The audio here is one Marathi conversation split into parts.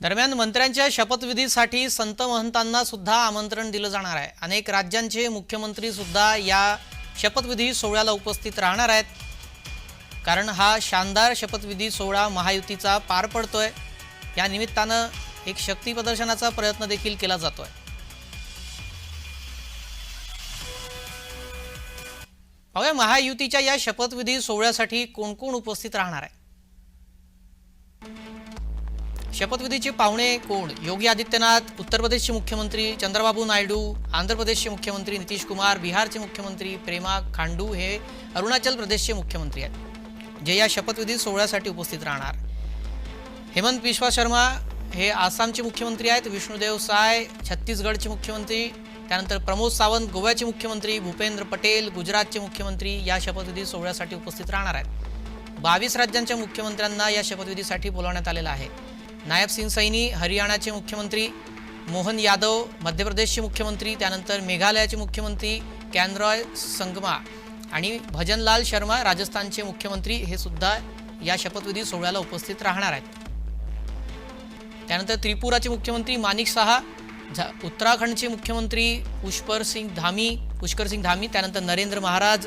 दरम्यान मंत्र्यांच्या शपथविधीसाठी संत महंतांना सुद्धा आमंत्रण दिलं जाणार आहे. अनेक राज्यांचे मुख्यमंत्री सुद्धा या शपथविधी सोहळ्याला उपस्थित राहणार आहेत. कारण हा शानदार शपथविधी सोहळा महायुतीचा पार पडतोय. या निमित्तानं एक शक्ती प्रदर्शनाचा प्रयत्न देखील केला जातोय. पाहूया महायुतीच्या या शपथविधी सोहळ्यासाठी कोण कोण उपस्थित राहणार आहे. शपथविधीचे पाहुणे कोण? योगी आदित्यनाथ उत्तर प्रदेशचे मुख्यमंत्री चंद्रबाबू नायडू आंध्र प्रदेशचे मुख्यमंत्री नितीश कुमार बिहारचे मुख्यमंत्री प्रेमा खांडू हे अरुणाचल प्रदेशचे मुख्यमंत्री आहेत. जे या शपथविधी सोहळ्यासाठी उपस्थित राहणार. हेमंत बिश्वा शर्मा हे आसामचे मुख्यमंत्री आहेत विष्णुदेव साय छत्तीसगडचे मुख्यमंत्री त्यानंतर प्रमोद सावंत गोव्याचे मुख्यमंत्री भूपेंद्र पटेल गुजरातचे मुख्यमंत्री या शपथविधी सोहळ्यासाठी उपस्थित राहणार आहेत. बावीस राज्यांच्या मुख्यमंत्र्यांना या शपथविधीसाठी बोलावण्यात आलेलं आहे. नायब सिंग सैनी हरियाणाचे मुख्यमंत्री मोहन यादव मध्य प्रदेशचे मुख्यमंत्री त्यानंतर मेघालयाचे मुख्यमंत्री कॅनरॉय संगमा आणि भजनलाल शर्मा राजस्थानचे मुख्यमंत्री हे सुद्धा या शपथविधी सोहळ्याला उपस्थित राहणार आहेत. त्यानंतर त्रिपुराचे मुख्यमंत्री माणिक सहा झा उत्तराखंडचे मुख्यमंत्री पुष्कर सिंग धामी पुष्कर सिंग धामी त्यानंतर नरेंद्र महाराज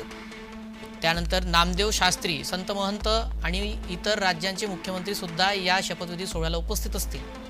त्यानंतर नामदेव शास्त्री संत महंत आणि इतर राज्यांचे मुख्यमंत्री सुद्धा या शपथविधी सोहळ्याला उपस्थित असतील.